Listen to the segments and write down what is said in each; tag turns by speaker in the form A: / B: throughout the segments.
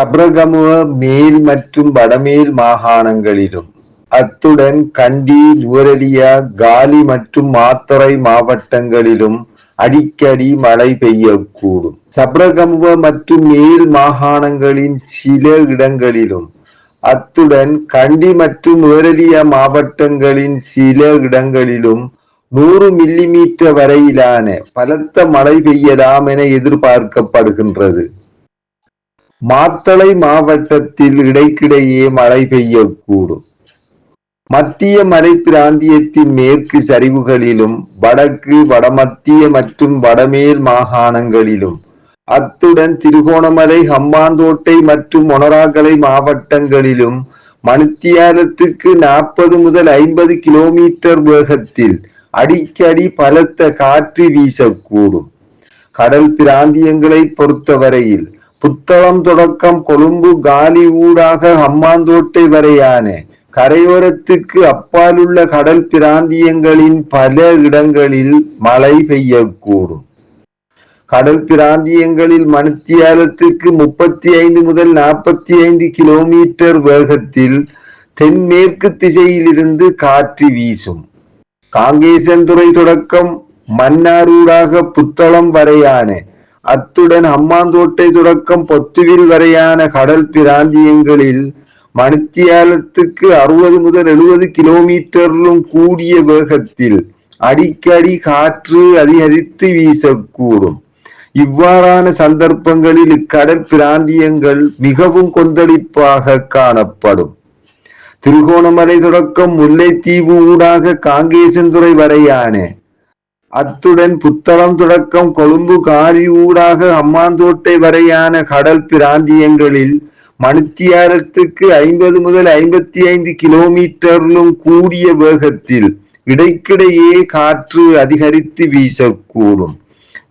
A: சப்ரகமுவ மேல் மற்றும் வடமேல் மாகாணங்களிலும் அத்துடன் கண்டி நுவரெலியா காலி மற்றும் மாத்தறை மாவட்டங்களிலும் அடிக்கடி மழை பெய்யக்கூடும். சப்ரகமுவ மற்றும் மேல் மாகாணங்களின் சில இடங்களிலும் அத்துடன் கண்டி மற்றும் நுவரெலியா மாவட்டங்களின் சில இடங்களிலும் நூறு மில்லிமீட்டர் வரையிலான பலத்த மழை பெய்யலாம் என எதிர்பார்க்கப்படுகின்றது. மாத்தளை மாவட்டத்தில் இடைக்கிடையே மழை பெய்யக்கூடும். மத்திய மலை பிராந்தியத்தின் மேற்கு சரிவுகளிலும் வடக்கு வடமத்திய மற்றும் வடமேல் மாகாணங்களிலும் அத்துடன் திருகோணமலை ஹம்மாந்தோட்டை மற்றும் மொனராகலை மாவட்டங்களிலும் மணித்தியாலத்துக்கு நாற்பது முதல் ஐம்பது கிலோமீட்டர் வேகத்தில் அடிக்கடி பலத்த காற்று வீசக்கூடும். கடல் பிராந்தியங்களை பொறுத்தவரையில் புத்தளம் தொடக்கம் கொழும்பு காலி ஊடாக ஹம்மாந்தோட்டை வரையான. கரையோரத்துக்கு அப்பாலுள்ள கடல் பிராந்தியங்களின் பல இடங்களில் மழை பெய்யக்கூடும் கடல் பிராந்தியங்களில் மணித்தியாலத்துக்கு முப்பத்தி ஐந்து முதல் நாற்பத்தி ஐந்து கிலோமீட்டர் வேகத்தில் தென்மேற்கு திசையிலிருந்து காற்று வீசும். காங்கேசன்துறை தொடக்கம் மன்னாரூடாக புத்தளம் வரையான. அத்துடன் அம்மாந்தோட்டை தொடக்கம் பொத்துவில் வரையான கடல் பிராந்தியங்களில் மணித்தியாலத்துக்கு அறுபது முதல் எழுபது கிலோமீட்டரிலும் கூடிய வேகத்தில் அடிக்கடி காற்று அதிகரித்து வீசக்கூடும். இவ்வாறான சந்தர்ப்பங்களில் இக்கடல் பிராந்தியங்கள் மிகவும் கொந்தளிப்பாக காணப்படும். திருகோணமலை தொடக்கம் முல்லைத்தீவு ஊடாக காங்கேசன்துறை வரையான அத்துடன் புத்தளம் தொடக்கம் கொழும்பு காரி ஊடாக அம்மாந்தோட்டை வரையான கடல் பிராந்தியங்களில் மணித்தியாரத்துக்கு ஐம்பது முதல் ஐம்பத்தி ஐந்து கிலோமீட்டரிலும் கூடிய வேகத்தில் இடைக்கிடையே காற்று அதிகரித்து வீசக்கூடும்.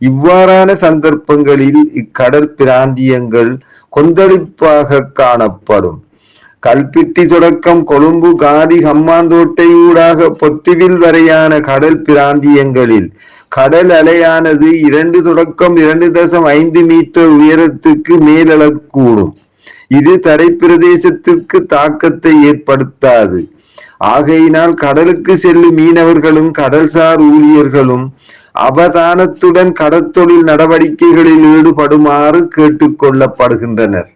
A: இவ்வாறான சந்தர்ப்பங்களில் இக்கடல் பிராந்தியங்கள் கொந்தளிப்பாக காணப்படும். கல்பிட்டி தொடக்கம் கொழும்பு காதி ஹம்மாந்தோட்டை ஊடாக பொத்துவில் வரையான கடல் பிராந்தியங்களில். கடல் அலையானது இரண்டு தொடக்கம் இரண்டு தசம் ஐந்து மீட்டர் உயரத்துக்கு மேலக்கூடும் இது தரை பிரதேசத்திற்கு தாக்கத்தை ஏற்படுத்தாது. ஆகையினால் கடலுக்கு செல்லும் மீனவர்களும் கடல்சார் ஊழியர்களும் அவதானத்துடன் கடற்தொழில் நடவடிக்கைகளில் ஈடுபடுமாறு கேட்டுக்கொள்ளப்படுகின்றனர்